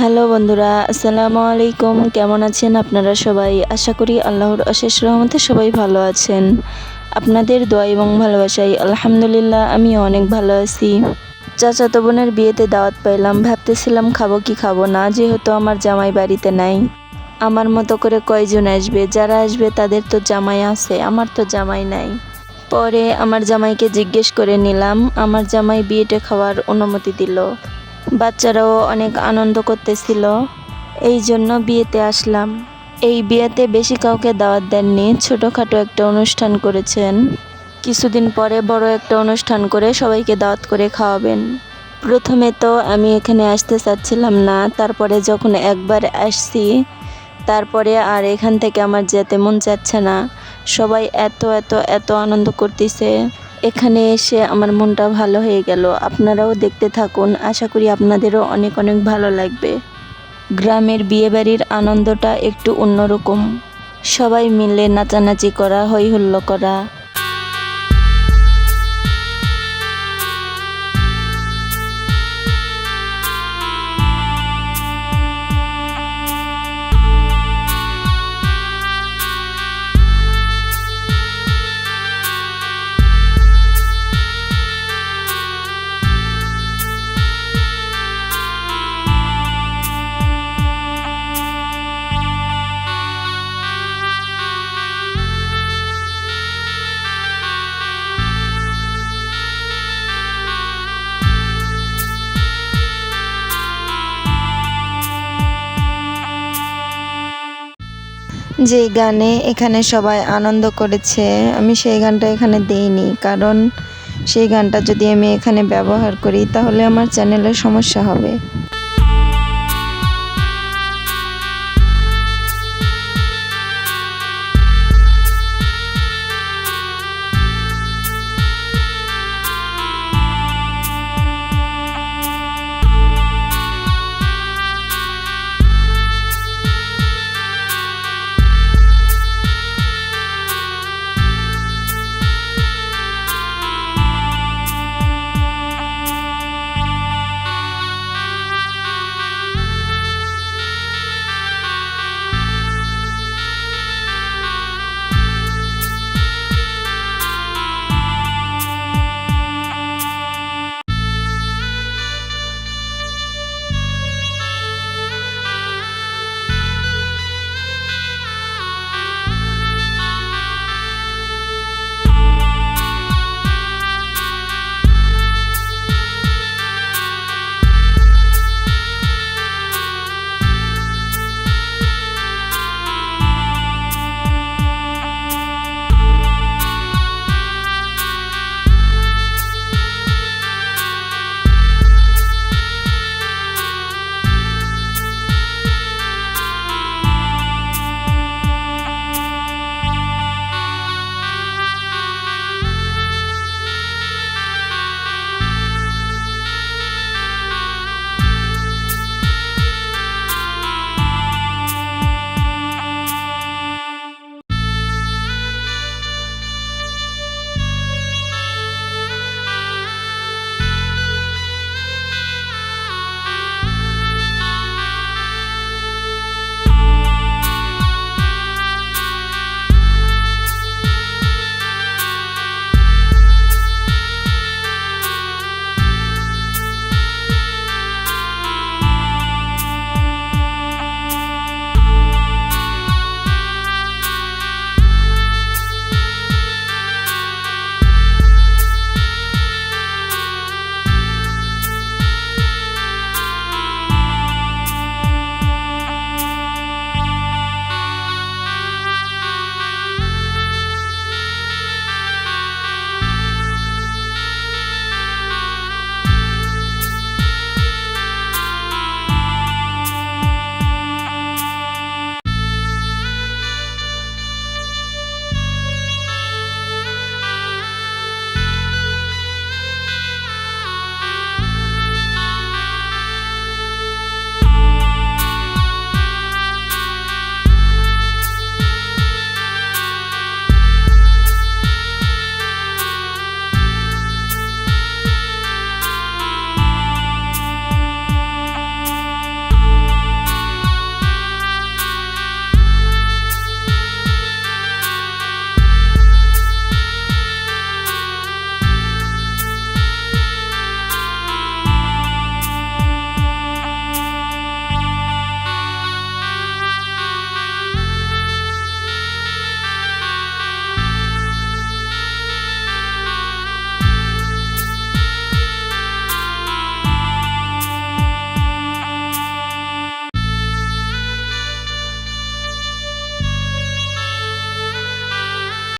Hello বন্ধুরা, আসসালামু আলাইকুম। কেমন আছেন আপনারা সবাই? আশা করি আল্লাহর অশেষ রহমতে সবাই ভালো আছেন। আপনাদের দোয়া এবং ভালোবাসাই আলহামদুলিল্লাহ আমি অনেক ভালো আছি। চাচাতো বোনের বিয়েতে দাওয়াত পাইলাম, ভাবতেছিলাম খাব কি খাব না, যেহেতু আমার জামাই বাড়িতে নাই। আমার মতো করে কয়জন আসবে? যারা আসবে তাদের তো জামাই আছে, আমার তো জামাই নাই। পরে আমার জামাইকে জিজ্ঞেস করে নিলাম, আমার জামাই বিয়েটা খাওয়ার অনুমতি দিল। বাচ্চারাও অনেক আনন্দ করতেছিল। এই জন্য বিয়েতে আসলাম। এই বিয়েতে বেশি কাউকে দাওয়াত দেননি, ছোটোখাটো একটা অনুষ্ঠান করেছেন। কিছুদিন পরে বড় একটা অনুষ্ঠান করে সবাইকে দাওয়াত করে খাওয়াবেন। প্রথমে তো আমি এখানে আসতে চাচ্ছিলাম না, তারপরে যখন একবার আসছি, তারপরে আর এখান থেকে আমার যেতে মন চাচ্ছে না। সবাই এত এত এত আনন্দ করতেছে। এখানে এসে আমার মনটা ভালো হয়ে গেল। আপনারাও দেখতে থাকুন। আশা করি আপনাদেরও অনেক অনেক ভালো লাগবে। গ্রামের বিয়েবাড়ির আনন্দটা একটু অন্যরকম। সবাই মিলে নাচানাচি করা, হৈহুল্লো করা। যে গানে এখানে সবাই আনন্দ করেছে, আমি সেই গানটা এখানে দেইনি। কারণ সেই গানটা যদি আমি এখানে ব্যবহার করি, তাহলে আমার চ্যানেলের সমস্যা হবে।